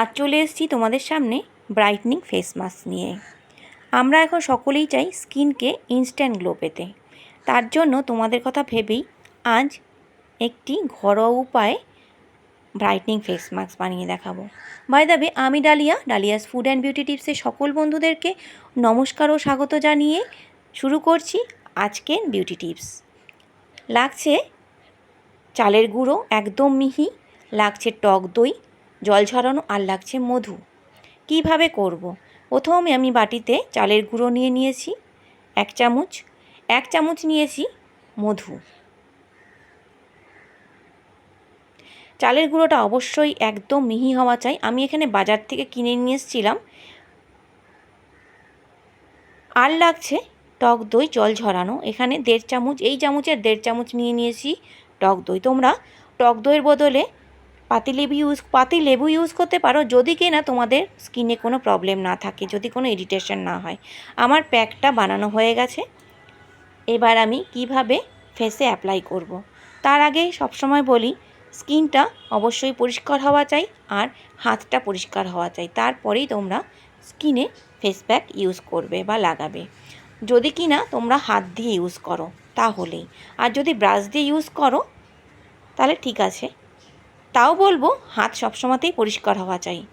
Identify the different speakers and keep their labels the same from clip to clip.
Speaker 1: আজ চলে এসেছি তোমাদের সামনে ব্রাইটনিং ফেস মাস্ক নিয়ে। আমরা এখন সকলেই চাই স্কিনকে ইনস্ট্যান্ট গ্লো পেতে। তার জন্য তোমাদের কথা ভেবেই আজ একটি ঘরোয়া উপায়ে ব্রাইটনিং ফেস মাস্ক বানিয়ে দেখাবো। বাই দাবে আমি Dalia, Dalia's food and beauty টিপসের সকল বন্ধুদেরকে নমস্কার ও স্বাগত জানিয়ে শুরু করছি আজকের বিউটি টিপস লাগছে চালের গুঁড়ো, একদম মিহি, লাগছে টক দই জল ঝরানো আর লাগছে মধু। কীভাবে করব। প্রথমে আমি বাটিতে চালের গুঁড়ো নিয়ে নিয়েছি, এক চামচ এক চামচ নিয়েছি মধু। চালের গুঁড়োটা অবশ্যই একদম মিহি হওয়া চাই। আমি এখানে বাজার থেকে কিনে নিয়ে এসেছিলাম। আর লাগছে টক দই জল ঝরানো। এখানে দেড় চামচ, এই চামচের দেড় চামচ নিয়ে নিয়েছি টক দই। তোমরা টক দইয়ের বদলে পাতিলেবু ইউজ পাতি লেবু ইউজ করতে পারো যদি কি না তোমাদের স্কিনে কোনো প্রবলেম না থাকে, যদি কোনো ইরিটেশন না হয়। আমার প্যাকটা বানানো হয়ে গেছে। এবার আমি কীভাবে ফেসে অ্যাপ্লাই করব। তার আগে সবসময় বলি স্কিনটা অবশ্যই পরিষ্কার হওয়া চাই আর হাতটা পরিষ্কার হওয়া চাই। তারপরেই তোমরা স্কিনে ফেস প্যাক ইউজ করবে বা লাগাবে। যদি কি না তোমরা হাত দিয়ে ইউজ করো, তাহলেই। আর যদি ব্রাশ দিয়ে ইউজ করো, তাহলে ঠিক আছে। তাও বলব, হাত সবসময়তেই পরিষ্কার হওয়া চাই।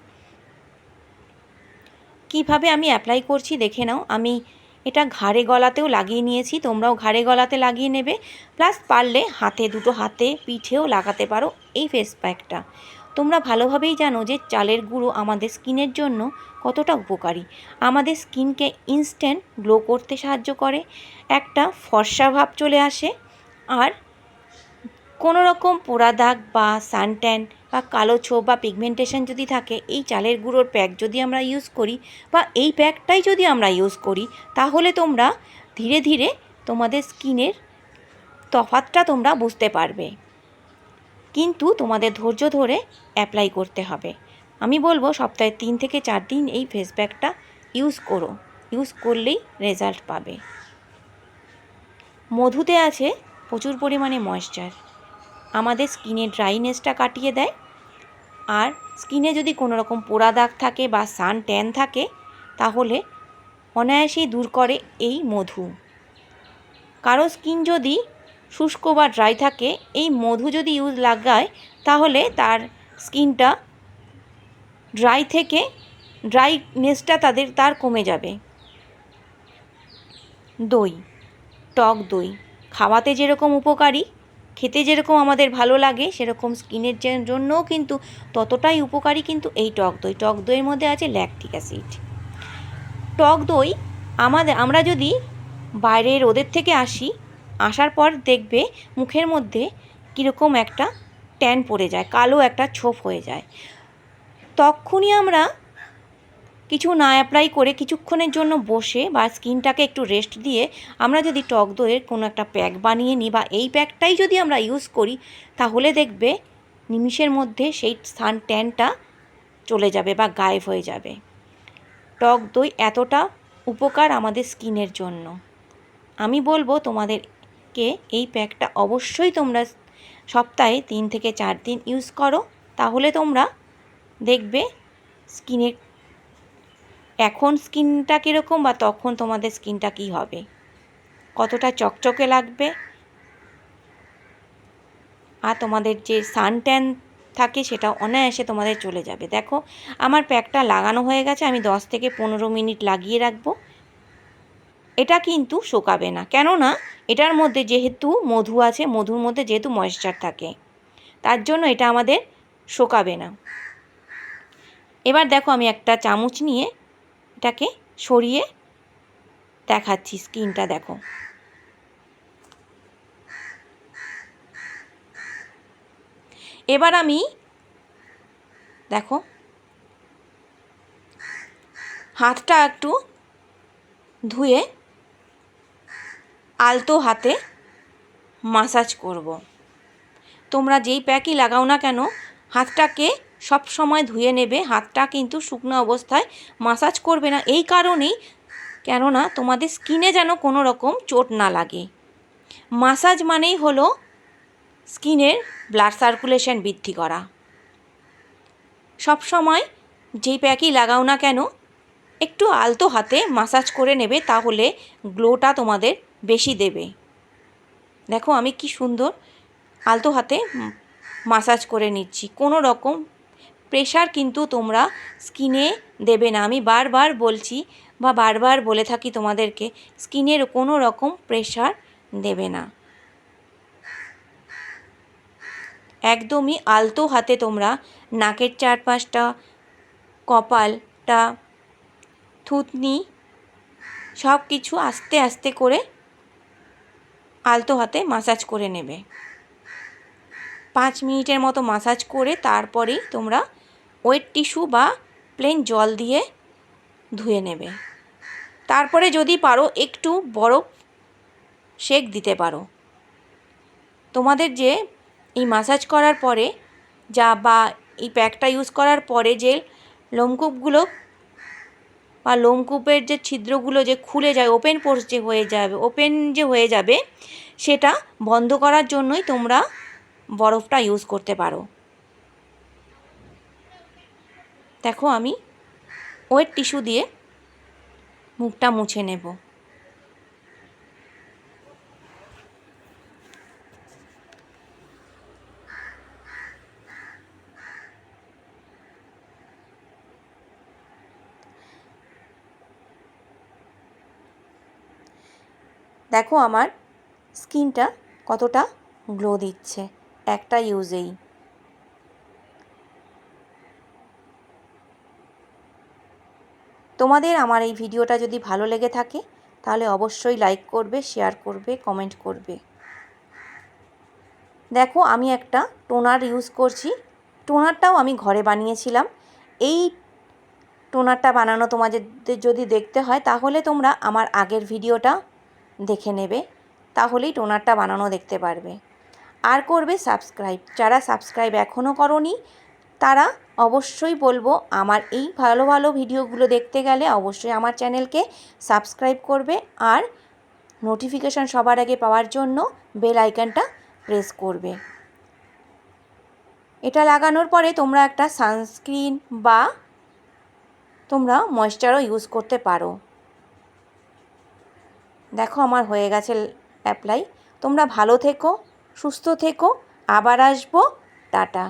Speaker 1: কীভাবে আমি অ্যাপ্লাই করছি দেখে নাও। আমি এটা ঘাড়ে গলাতেও লাগিয়ে নিয়েছি, তোমরাও ঘাড়ে গলাতে লাগিয়ে নেবে। প্লাস পারলে হাতে, দুটো হাতে পিঠেও লাগাতে পারো এই ফেস প্যাকটা তোমরা ভালোভাবেই জানো যে চালের গুঁড়ো আমাদের স্কিনের জন্য কতটা উপকারী। আমাদের স্কিনকে ইনস্ট্যান্ট গ্লো করতে সাহায্য করে। একটা ফর্সা ভাব চলে আসে। আর কোনো রকম পোড়া দাগ বা সানট্যান বা কালো ছোপ বা পিগমেন্টেশন যদি থাকে, এই চালের গুঁড়োর প্যাক যদি আমরা ইউজ করি বা এই প্যাকটাই যদি আমরা ইউজ করি, তাহলে তোমরা ধীরে ধীরে তোমাদের স্কিনের তফাতটা তোমরা বুঝতে পারবে। কিন্তু তোমাদের ধৈর্য ধরে অ্যাপ্লাই করতে হবে। আমি বলব সপ্তাহে তিন থেকে চার দিন এই ফেস প্যাকটা ইউজ করো। ইউজ করলেই রেজাল্ট পাবে। মধুতে আছে প্রচুর পরিমাণে ময়েশ্চার আমাদের স্কিনে ড্রাইনেসটা কাটিয়ে দেয়। আর স্কিনে যদি কোনো রকম পোড়া দাগ থাকে বা সান ট্যান থাকে, তাহলে অনায়াসেই দূর করে এই মধু। কারও স্কিন যদি শুষ্ক বা ড্রাই থাকে, এই মধু যদি ইউজ লাগায়, তাহলে তার স্কিনটা ড্রাই থেকে ড্রাইনেসটা তাদের, তার কমে যাবে। দই, টক দই, খাওয়াতে যেরকম উপকারী খেতে যেরকম আমাদের ভালো লাগে, সেরকম স্কিনের জন্যও কিন্তু ততটাই উপকারী কিন্তু এই টক দই। টক দইয়ের মধ্যে আছে ল্যাকটিক অ্যাসিড টক দই আমাদের, আমরা যদি বাইরে রোদের থেকে আসি, আসার পর দেখবে মুখের মধ্যে কীরকম একটা ট্যান পড়ে যায়, কালো একটা ছোপ হয়ে যায়। তখনই আমরা কিছু না অ্যাপ্লাই করে কিছুক্ষণের জন্য বসে বা স্কিনটাকে একটু রেস্ট দিয়ে আমরা যদি টক দইয়ের কোনো একটা প্যাক বানিয়ে নিই বা এই প্যাকটাই যদি আমরা ইউজ করি, তাহলে দেখবে নিমিষের মধ্যে সেই সান ট্যানটা চলে যাবে বা গায়েব হয়ে যাবে। টক দই এতটা উপকার আমাদের স্কিনের জন্য। আমি বলব তোমাদেরকে এই প্যাকটা অবশ্যই তোমরা সপ্তাহে তিন থেকে চার দিন ইউজ করো, তাহলে তোমরা দেখবে স্কিনের এখন স্কিনটা কীরকম বা তখন তোমাদের স্কিনটা কী হবে? কতটা চকচকে লাগবে? আর তোমাদের যে সানট্যান থাকে সেটা অনায়াসে তোমাদের চলে যাবে। দেখো, আমার প্যাকটা লাগানো হয়ে গেছে, আমি দশ থেকে পনেরো মিনিট লাগিয়ে রাখব। এটা কিন্তু শোকাবে না। কেননা, এটার মধ্যে যেহেতু মধু আছে, মধুর মধ্যে যেহেতু ময়েশ্চার থাকে, তার জন্য এটা আমাদের শোকাবে না। এবার দেখো, আমি একটা চামচ নিয়ে এটাকে সরিয়ে দেখাচ্ছি স্কিনটা, দেখো এবার আমি, দেখো, হাতটা একটু ধুয়ে আলতো হাতে মাসাজ করব। তোমরা যেই প্যাকই লাগাও না কেন, হাতটাকে সব সময় ধুয়ে নেবে, হাতটা কিন্তু শুকনো অবস্থায় মাসাজ করবে না। এই কারণেই কেননা তোমাদের স্কিনে যেন কোনো রকম চোট না লাগে। মাসাজ মানেই হলো স্কিনের ব্লাড সার্কুলেশন বৃদ্ধি করা। সব সময় যেই প্যাকই লাগাও না কেন, একটু আলতো হাতে মাসাজ করে নেবে, তাহলে গ্লোটা তোমাদের বেশি দেবে। দেখো আমি কি সুন্দর আলতো হাতে মাসাজ করে নিচ্ছি। কোনো রকম প্রেশার কিন্তু তোমরা স্কিনে দেবে না। আমি বারবার বলছি বা বারবার বলে থাকি তোমাদেরকে স্কিনের কোনো রকম প্রেশার দেবে না। একদমই আলতো হাতে তোমরা নাকের চারপাশটা, কপালটা, থুতনি সব কিছু আস্তে আস্তে করে আলতো হাতে মাসাজ করে নেবে। পাঁচ মিনিটের মতো মাসাজ করে তারপরেই তোমরা ওয়েট টিস্যু বা প্লেন জল দিয়ে ধুয়ে নেবে। তারপরে যদি পারো একটু বরফ শেক দিতে পারো। তোমাদের যে এই মাসাজ করার পরে যা বা এই প্যাকটা ইউজ করার পরে যে লোমকূপগুলো বা লোমকূপের যে ছিদ্রগুলো যে খুলে যায় ওপেন পোর্স যে হয়ে যাবে ওপেন যে হয়ে যাবে, সেটা বন্ধ করার জন্যই তোমরা বরফটা ইউজ করতে পারো। দেখো আমি ওয়েট টিস্যু দিয়ে মুখটা মুছে নেব। দেখো আমার স্কিনটা কতটা গ্লো দিচ্ছে, একটা ইউজেই। তোমাদের আমার এই ভিডিওটা যদি ভালো লেগে থাকে, তাহলে অবশ্যই লাইক করবে শেয়ার করবে কমেন্ট করবে। দেখো, আমি একটা টোনার ইউজ করছি। টোনারটাও আমি ঘরে বানিয়েছিলাম। এই টোনারটা বানানো তোমাদের যদি দেখতে হয়, তাহলে তোমরা আমার আগের ভিডিওটা দেখে নেবে। তাহলেই টোনারটা বানানো দেখতে পারবে। আর করবে সাবস্ক্রাইব যারা সাবস্ক্রাইব এখনও করনি তারা অবশ্যই বলব আমার এই ভালো ভালো ভিডিওগুলো দেখতে গেলে অবশ্যই আমার চ্যানেলকে সাবস্ক্রাইব করবে আর নোটিফিকেশান সবার আগে পাওয়ার জন্য বেল আইকনটা প্রেস করবে। এটা লাগানোর পরে তোমরা একটা সানস্ক্রিন বা তোমরা ময়েশ্চারও ইউজ করতে পারো। দেখো আমার হয়ে গেছে অ্যাপ্লাই। তোমরা ভালো থেকো, সুস্থ থেকো। আবার আসব। টাটা।